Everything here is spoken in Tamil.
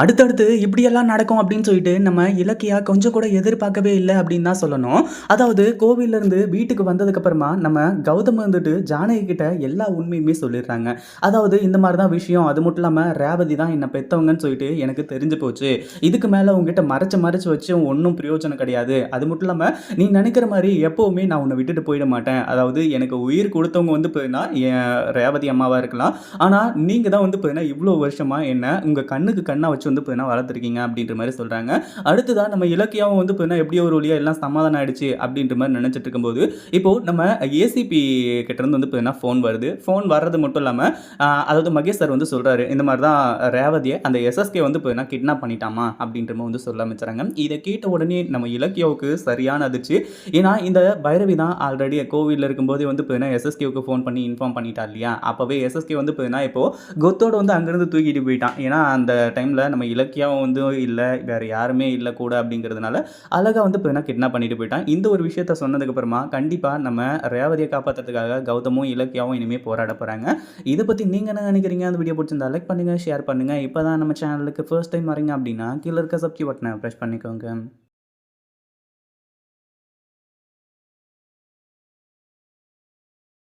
அடுத்தடுத்து இப்படியெல்லாம் நடக்கும் அப்படின்னு சொல்லிட்டு நம்ம இலக்கியா கொஞ்சம் கூட எதிர்பார்க்கவே இல்லை அப்படின்னு தான் சொல்லணும். அதாவது கோவில்ல இருந்து வீட்டுக்கு வந்ததுக்கப்புறமா நம்ம கௌதம் வந்துட்டு ஜானகி கிட்ட எல்லா உண்மையுமே சொல்லிடுறாங்க. அதாவது இந்த மாதிரி தான் விஷயம். அது மட்டும் இல்லாமல் ரேவதி தான் என்னை பெற்றவங்கன்னு சொல்லிட்டு எனக்கு தெரிஞ்சு போச்சு. இதுக்கு மேலே உங்ககிட்ட மறைச்சு மறைச்சு வச்சு ஒன்றும் பிரயோஜனம் கிடையாது. அது மட்டும் இல்லாமல் நீ நினைக்கிற மாதிரி எப்போவுமே நான் உன்னை விட்டுட்டு போயிட மாட்டேன். அதாவது எனக்கு உயிர் கொடுத்தவங்க வந்து போயின்னா என் ரேவதி அம்மாவாக இருக்கலாம். ஆனால் நீங்கள் தான் வந்து போயினா இவ்வளோ வருஷமாக என்ன உங்கள் கண்ணுக்கு கண்ணாக வச்சு வந்து பார்த்தீங்கன்னா வளர்த்துருக்கீங்க அப்படின்ற மாதிரி சொல்கிறாங்க அடுத்ததான் நம்ம இலக்கியாவும் வந்து பார்த்தீங்கன்னா எப்படியோ ஒரு வழியாக எல்லாம் சமாதானம் ஆயிடுச்சு அப்படின்ற மாதிரி நினச்சிட்டு இருக்கும்போது இப்போது நம்ம ஏசிபி கிட்டேருந்து வந்து பார்த்தீங்கன்னா ஃபோன் வருது? ஃபோன் வர்றது மட்டும் இல்லாமல் அதாவது மகேஷ் சார் வந்து சொல்கிறாரு இந்த மாதிரி தான் ரேவதியை அந்த எஸ்எஸ்கே வந்து பார்த்தீங்கன்னா கிட்னாப் பண்ணிட்டாமா அப்படின்ற மாதிரி வந்து சொல்ல ஆரம்பிச்சாங்க. இதை கேட்ட உடனே நம்ம இலக்கியாவுக்கு சரியான அதிர்ச்சி. ஏன்னா இந்த பைரவி தான் ஆல்ரெடி கோவிலில் இருக்கும்போதே வந்து பார்த்தீங்கன்னா எஸ்எஸ்கேவுக்கு ஃபோன் பண்ணி இன்ஃபார்ம் பண்ணிட்டா இல்லையா? அப்போவே எஸ்எஸ்கே வந்து பார்த்தீங்கன்னா இப்போது கொத்தோடு வந்து அங்கேருந்து தூக்கிட்டு போயிட்டான். ஏன்னா அந்த டைமில் நம்ம இலக்கியாவும் வந்து இல்லை வேறு யாருமே இல்லை கூட அப்படிங்கிறதுனால அழகாக வந்து போயினா கிட்னாப் பண்ணிட்டு போயிட்டான். இந்த ஒரு விஷயத்த சொன்னதுக்கப்புறமா கண்டிப்பாக நம்ம ரேவதியை காப்பாற்றுறதுக்காக கௌதமும் இலக்கியாவும் இனிமேல் போராட போகிறாங்க இதை பற்றி நீங்கள் என்ன நினைக்கிறீங்க? அந்த வீடியோ பிடிச்சிருந்தா லைக் பண்ணுங்கள் ஷேர் பண்ணுங்கள் இப்போ தான் நம்ம சேனலுக்கு ஃபர்ஸ்ட் டைம் வரீங்க அப்படின்னா கீழே இருக்க சப்ஸ்கிரைப் பட்டனை ப்ரெஸ் பண்ணிக்கோங்க.